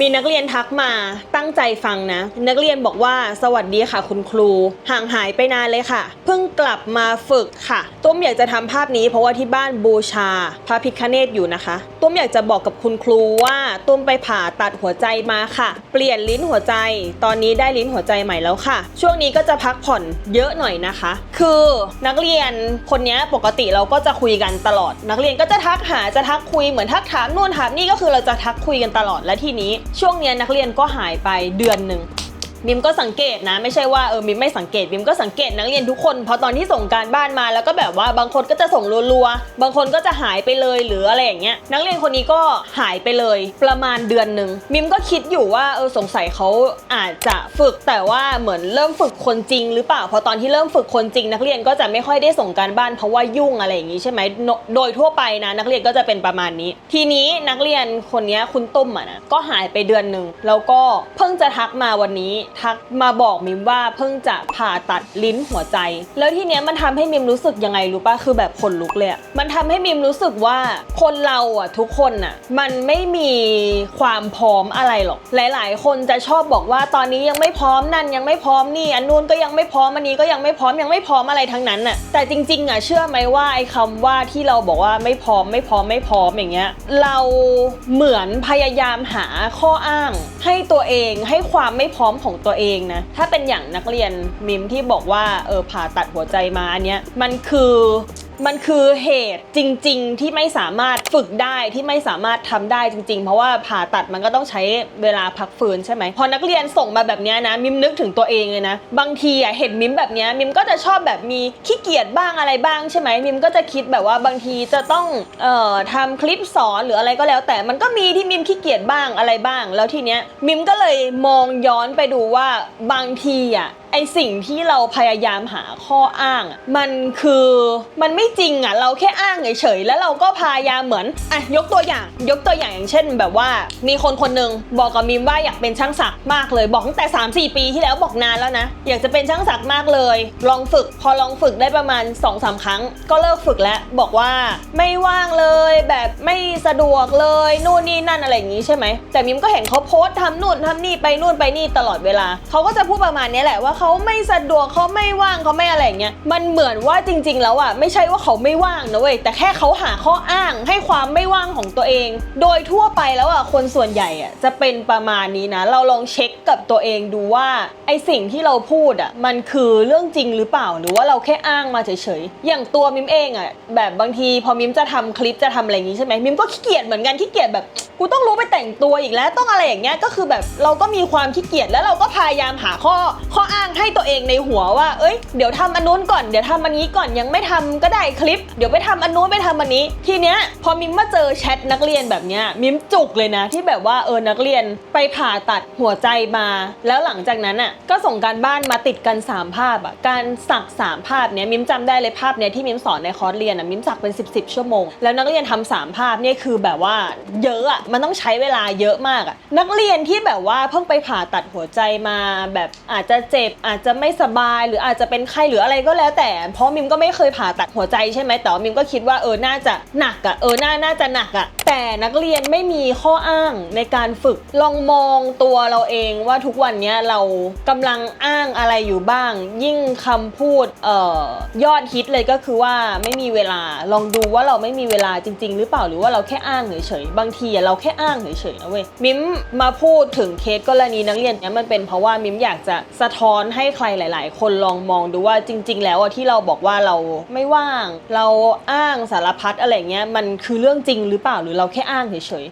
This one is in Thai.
มีนักเรียนทักมา ตั้งใจฟังนะ นักเรียนบอกว่าสวัสดีค่ะคุณครู ห่างหายไปนานเลยค่ะ เพิ่งกลับมาฝึกค่ะ ตุ้มอยากจะทำภาพนี้เพราะว่าที่บ้านบูชา พระพิคเนตอยู่นะคะ ตุ้มอยากจะบอกกับคุณครูว่าตุ้มไปผ่าตัดหัวใจมาค่ะ เปลี่ยนลิ้นหัวใจ ตอนนี้ได้ลิ้นหัวใจใหม่แล้วค่ะ ช่วงนี้ก็จะพักผ่อนเยอะหน่อยนะคะ คือนักเรียนคนนี้ปกติเราก็จะคุยกันตลอด นักเรียนก็จะทักหาจะทักคุยเหมือนทักถามนู่นถามนี่ก็คือเราจะทักคุยกันตลอดและทีนี้ ช่วงนี้นักเรียนก็หายไปเดือนหนึ่ง มิมก็สังเกตนะ ไม่ใช่ว่าเออมิมไม่สังเกตมิมก็สังเกตนักเรียนทุกคนพราะตอนที่ส่งการบ้านมาแล้วก็แบบว่าบางคนก็จะส่งรัวๆบางคนก็จะหายไปเลยหรืออะไรอย่างเงี้ยนักเรียนคนนี้ก็หายไปเลย ประมาณเดือนหนึ่งมิมก็คิดอยู่ว่าเออสงสัยเขาอาจจะฝึกแต่ว่าเหมือนเริ่มฝึกคนจริง หรือเปล่าพราะตอนที่เริ่มฝึกคนจริง นักเรียนก็จะไม่ค่อยได้ส่งการบ้านเพราะว่ายุ่งอะไรอย่างงี้ใช่ไหมโดยทั่วไปนะ นักเรียนก็จะเป็นประมาณนี้ ทีนี้นักเรียนคนนี้คุณตุ้มอะนะก็หายไปเดือนหนึ่งแล้วก็เพิ่งจะทักมาวันนี้ทักมาบอกมิมว่าเพิ่งจะผ่าตัดลิ้นหัวใจ แล้วทีเนี้ยมันทำให้มิมรู้สึกยังไงรู้ป่ะคือแบบขนลุกเลยมันทำให้มิมรู้สึกว่าคนเราอะทุกคนอะมันไม่มีความพร้อมอะไรหรอก หลาย ๆ คนจะชอบบอกว่าตอนนี้ยังไม่พร้อมนั่นยังไม่พร้อมนี่อันนู้นก็ยังไม่พร้อมอันนี้ก็ยังไม่พร้อมยังไม่พร้อมอะไรทั้งนั้นน่ะแต่จริง ๆอะเชื่อไหมว่าไอ้คำว่าที่เราบอกว่าไม่พร้อมไม่พร้อมไม่พร้อมอย่างเงี้ยเราเหมือนพยายามหาข้ออ้าง ให้ตัวเองให้ความไม่พร้อมของตัวเองนะ ถ้าเป็นอย่างนักเรียนมิมที่บอกว่าเออผ่าตัดหัวใจมาอันเนี้ยมันคือ มันคือเหตุจริง ๆ ที่ไม่สามารถฝึกได้ที่ไม่สามารถทำได้จริง ๆ เพราะว่าผ่าตัดมันก็ต้องใช้เวลาพักฟื้นใช่ไหมพอนักเรียนส่งมาแบบนี้นะมิมนึกถึงตัวเองเลยนะบางทีอะเห็นมิมแบบนี้มิมก็จะชอบแบบมีขี้เกียจบ้างอะไรบ้างใช่ไหมมิมก็จะคิดแบบว่าบางทีจะต้องเอ่อทำคลิปสอนหรืออะไรก็แล้ว แต่มันก็มีที่มิมขี้เกียจบ้างอะไรบ้าง แล้วทีเนี้ยมิมก็เลยมองย้อนไปดูว่าบางทีอะ ไอสิ่งที่เราพยายามหาข้ออ้างอะมันคือมันไม่จริงอะเราแค่อ้างเฉยๆแล้วเราก็พยายามเหมือนอะยกตัวอย่างยกตัวอย่างอย่างเช่น แบบว่ามีคนคนหนึ่งบอกกับมิมว่าอยากเป็นช่างศักดิ์มากเลยบอกตั้งแต่ 3-4 ปีที่แล้วบอกนานแล้วนะอยากจะเป็นช่างศักดิ์มากเลย ลองฝึกพอลองฝึกได้ประมาณ2-3ครั้ง ก็เลิกฝึกแล้วบอกว่าไม่ว่างเลยแบบไม่สะดวกเลยนู่นนี่นั่นอะไรอย่างนี้ใช่ไหมแต่มิมก็เห็นเขาโพสต์ทำนู่นทำนี่ไปนู่นไปนี่ตลอดเวลาเขาก็จะพูดประมาณนี้แหละว่าเขาไม่สะดวกเขาไม่ว่างเขาไม่อะไรอย่างเงี้ยมันเหมือนว่าจริง ๆ แล้วอะไม่ใช่ว่าเขาไม่ว่างนะเว้ยแต่แค่เขาหาข้ออ้างให้ความไม่ว่างของตัวเอง โดยทั่วไปแล้วอะคนส่วนใหญ่อะจะเป็นประมาณนี้นะ เราลองเช็คกับตัวเองดูว่าไอสิ่งที่เราพูดอะมันคือเรื่องจริงหรือเปล่าหรือว่าเราแค่อ้างมาเฉยๆอย่างตัวมิมเองอะแบบบางทีพอมิมจะทำคลิปจะทำอะไรอย่างงี้ใช่ไหมมิมก็ขี้เกียจเหมือนกันขี้เกียจแบบกูต้องรู้ไปแต่งตัวอีกแล้วต้องอะไรอย่างเงี้ยก็คือแบบเราก็มีความขี้เกียจแล้วเราก็พยายามหาข้อข้ออ้างให้ตัวเองในหัวว่า เอ้ย เดี๋ยวทำอันนู้นก่อน เดี๋ยวทำอันนี้ก่อน ยังไม่ทำก็ได้คลิป เดี๋ยวไปทำอันนู้นไปทำอันนี้ ทีเนี้ยพอมิมมาเจอแชทนักเรียนแบบเนี้ย มิมจุกเลยนะ ที่แบบว่าเออ นักเรียนไปผ่าตัดหัวใจมา แล้วหลังจากนั้นอะ ก็ส่งการบ้านมาติดกันสามภาพอะ การสักสามภาพเนี้ย มิมจำได้เลยภาพเนี้ยที่มิมสอนในคอร์สเรียนอะ มิมสักเป็น 10บสชั่วโมง แล้วนักเรียนทำสามภาพเนี่ยคือแบบว่าเยอะอะ มันต้องใช้เวลาเยอะมากอะ นักเรียนที่แบบว่าเพิ่งไปผ่าตัดหัวใจมาแบบอาจจะเจ็บอาจจะไม่สบายหรืออาจจะเป็นไข้หรืออะไรก็แล้วแต่ เพราะมิมก็ไม่เคยผ่าตัดหัวใจใช่ไหมแต่ว่ามิมก็คิดว่าเออน่าจะหนักอะเออน่าน่าจะหนักอะ แต่นักเรียนไม่มีข้ออ้างในการฝึกลองมองตัวเราเองว่าทุกวันนี้เรากำลังอ้างอะไรอยู่บ้าง ยิ่งคำพูดเอ่อยอดฮิตเลยก็คือว่าไม่มีเวลาลองดูว่าเราไม่มีเวลาจริง ๆ หรือเปล่าหรือว่าเราแค่อ้างเฉยๆบางทีเราแค่อ้างเฉยๆนะเว้ยมิมมาพูดถึงเคสกรณีนักเรียนเนี้ยมันเป็นเพราะว่ามิมอยากจะสะท้อนให้ใครหลาย ๆ คนลองมองดูว่าจริง ๆ แล้วที่เราบอกว่าเราไม่ว่าง เราอ้างสารพัดอะไรเงี้ยมันคือเรื่องจริงหรือเปล่าหรือเราแค่อ้างเฉย